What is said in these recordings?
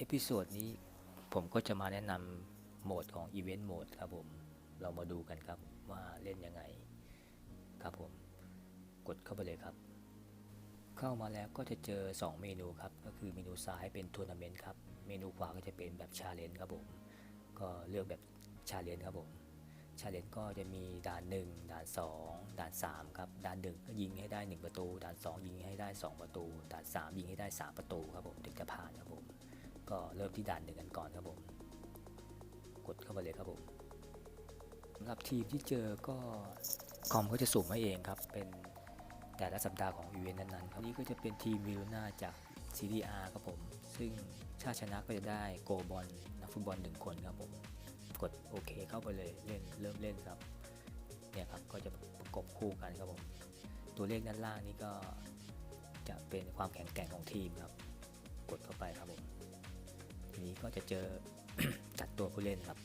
เอพิโซดนี้ผมก็จะมาแนะนำโหมดของ Event Mode ครับผม เรามาดูกันครับว่าเล่นยังไง ครับผม กดเข้าไปเลยครับ เข้ามาแล้วก็จะเจอ 2 เมนูครับ ก็คือเมนูซ้ายเป็นทัวร์นาเมนต์ครับ เมนูขวาก็จะเป็นแบบชาเลนจ์ครับผม ก็เลือกแบบชาเลนจ์ครับผม ชาเลนจ์ก็จะมีด่าน 1 ด่าน 2 ด่าน 3 ครับ ด่าน1ก็ยิงให้ได้ 1 ประตู ด่าน 2 ยิงให้ได้ 2 ประตู ด่าน 3 ยิงให้ได้ 3 ประตูครับผมถึงจะผ่านครับผม ก็เริ่มที่ด่านหนึ่งกันก่อนครับผม กดเข้าไปเลยครับผมสำหรับทีมที่เจอก็คอมก็จะสุ่มให้เองครับ เป็นแต่ละสัปดาห์ของอีเวนต์นั้นๆครับนี่ก็จะเป็นทีมวิลนาจากซีรีอาครับผม ซึ่งชาติชนะก็จะได้โกบอลนักฟุตบอลหนึ่งคนครับผม กดโอเคเข้าไปเลยเล่นเริ่มเล่นครับ เนี่ยครับก็จะประกบคู่กันครับผม ตัวเลขด้านล่างนี่ก็จะเป็นความแข็งแกร่งของทีมครับ กดเข้าไปครับผม ทีนี้ก็จะเจอจัดตัวผู้เล่นครับ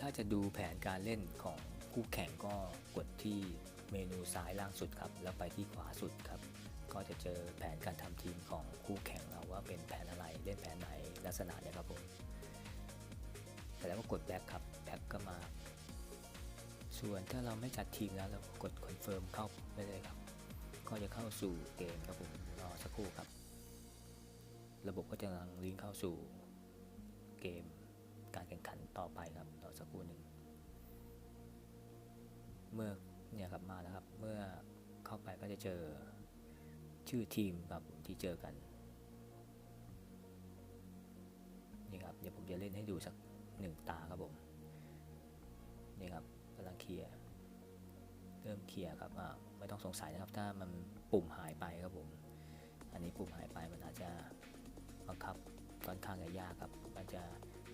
ถ้าจะดูแผนการเล่นของคู่แข่งก็กดที่เมนูซ้ายล่างสุดครับ แล้วไปที่ขวาสุดครับ ก็จะเจอแผนการทำทีมของคู่แข่งเราว่าเป็นแผนอะไรเล่นแผนไหนลักษณะเนี่ยครับผมแต่แล้วก็กดแบ็คครับแบ็คก็มา ส่วนถ้าเราไม่จัดทีมแล้วเรากดคอนเฟิร์มเข้าไปเลยครับ ก็จะเข้าสู่เกมครับผมรอสักครู่ครับ ระบบก็จะกำลังลิงก์เข้าสู่ เกมการแข่งขันต่อไปครับรอสักครู่หนึ่งเมื่อเนี่ยครับมาแล้วครับ เมื่อเข้าไปก็จะเจอชื่อทีมครับที่เจอกันนี่ครับเดี๋ยวผมจะเล่นให้ดูสักหนึ่งตาครับผมนี่ครับกำลังเคลียร์เริ่มเคลียร์ครับอ่าไม่ต้องสงสัยนะครับ ถ้ามันปุ่มหายไปครับผม อันนี้ปุ่มหายไปมันอาจจะบังคับ ค่อนข้างจะยากครับ มันจะ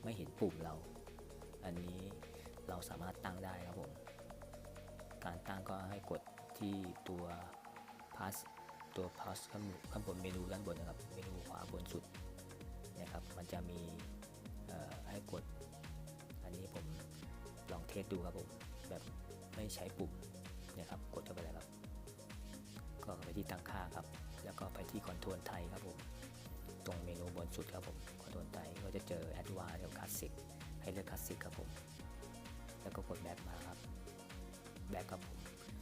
ไม่เห็นปุ่มเรา อันนี้เราสามารถตั้งได้ครับผม การตั้งก็ให้กดที่ตัว pass ตัว pass ข้างบนข้างบนเมนูด้านบนนะครับ เมนูขวาบนสุดนี่ยครับ มันจะมีให้กด อันนี้ผมลองเทสดูครับผม แบบไม่ใช้ปุ่มนี่ยครับ กดเข้าไปเลยครับ ก็ไปที่ตั้งค่าครับ แล้วก็ไปที่คอนโทรลไทยครับผม ตรงเมนูบนสุดครับผมคอนโทรลไทยก็จะเจอ Advanced กับ Classic ให้เลือก Classic ครับผม แล้วก็กดแบ็กมาครับแบ็กครับผม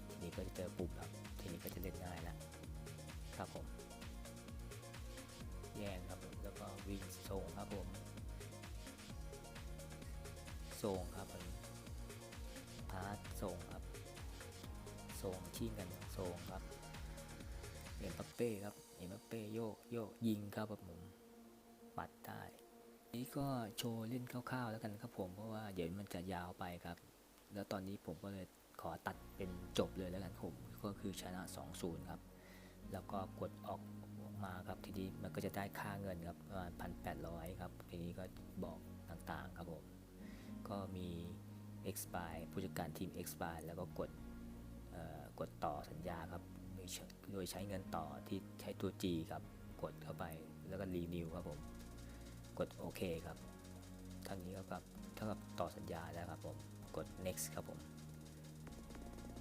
ทีนี้ก็จะเจอปุ่มครับทีนี้ก็จะเล่นง่ายแล้วครับผม แย่งครับผมแล้วก็วิ่งส่งครับผมส่งครับผมพาสส่งครับส่งชิ่งกันส่งครับเอ็มบัปเป้ครับ เอ็มบัปเป้โยกโยกยิงครับผมปัดได้นี้ก็โชว์เล่นคร่าวๆแล้วกันครับผมเพราะว่าเดี๋ยวมันจะยาวไปครับ แล้วตอนนี้ผมก็เลยขอตัดเป็นจบเลยแล้วกันผมก็คือชนะ 2-0 ครับ แล้วก็กดออกมาครับทีนี้มันก็จะได้ค่าเงินครับประมาณพันแปดร้อยครับ ทีนี้ก็บอกต่างๆครับผม ก็มี expire ผู้จัดการทีม expire แล้วก็กดกดต่อสัญญาครับ โดยใช้เงินต่อที่ใช้ตัว G ครับกดเข้าไปแล้วก็ renew ครับผม กดโอเคครับเท่านี้ก็กับเท่ากับต่อสัญญาแล้วครับผมกด next ครับผม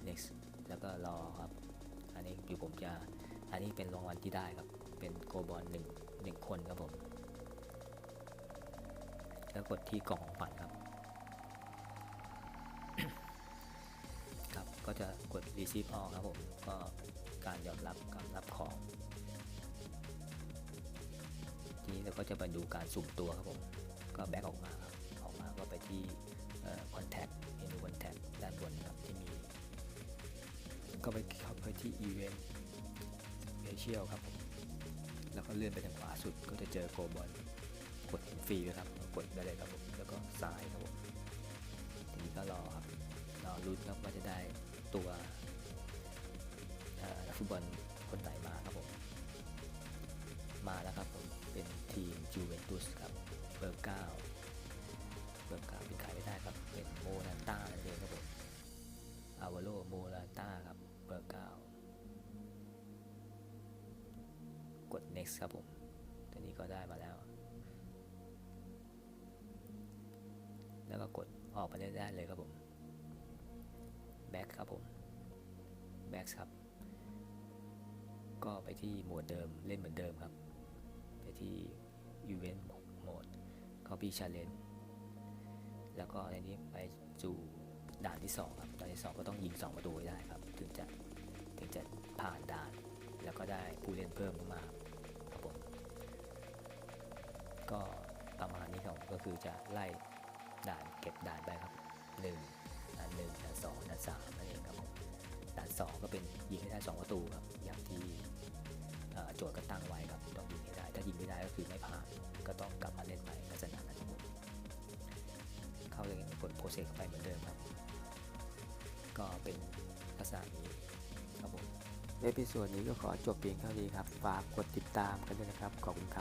next แล้วก็รอครับ อันนี้อยู่ผมจะอันนี้เป็นรางวัลที่ได้ครับ เป็นโกบอลหนึ่งหนึ่งคนครับผม แล้วกดที่กล่องของขวัญครับครับ ก็จะกด receive all ครับผม ก็ การยอมรับการรับของทีนี้เราก็จะมาดูการสุ่มตัวครับผม ก็แบ็กออกมาครับออกมาก็ไปที่คอนแทคเมนูคอนแทคด้านบนนะครับที่มี ก็ไปเข้าไปที่ Event Special ครับผมแล้วก็เลื่อนไปทางขวาสุดก็จะเจอโกบอลกดเห็นฟรีไหมครับกดได้เลยครับผมแล้วก็ซ้ายครับผมทีนี้ก็รอครับรอรุ้นครับว่าจะได้ตัว ฟุตบอลคนไหนมาครับผมมาแล้วครับผมเป็นทีมจูเวนตุสครับเบอร์เก้าเบอร์เก้าเป็นใครไม่ได้ครับเป็นโมนาต้าเองครับผมอาวาโลโมนาต้าครับเบอร์เก้ากด next ครับผมตัวนี้ก็ได้มาแล้ว แล้วก็กดออกไปได้ได้เลยครับผม back ครับผม back ครับ ก็ไปที่โหมดเดิมเล่นเหมือนเดิมครับ ไปที่ event mode copy challenge แล้วก็ในนี้ไปสู่ด่านที่สองครับด่านที่สองก็ต้องยิงสองประตูได้ครับ ถึงจะถึงจะผ่านด่าน แล้วก็ได้ผู้เล่นเพิ่มขึ้นมาครับผมก็ประมาณนี้ครับก็คือจะไล่ด่านเก็บด่านไปครับหนึ่งด่านหนึ่งด่านสองด่านสามนั่นเองครับผมด่านสองก็เป็นยิงให้ได้สองประตูครับอย่างที่ โจทย์ก็ตั้งไว้ครับต้องยิงให้ได้ ถ้ายิงไม่ได้ก็คือไม่ผ่านก็ต้องกลับมาเล่นใหม่ลักษณะนั้นเข้าเลยกดโปรเซสเข้าไปเหมือนเดิมครับ ก็เป็นลักษณะนี้ครับผมเอพิโซดนี้ก็ขอจบเพียงเท่านี้ครับ ฝากกดติดตามกันด้วยนะครับ ขอบคุณครับ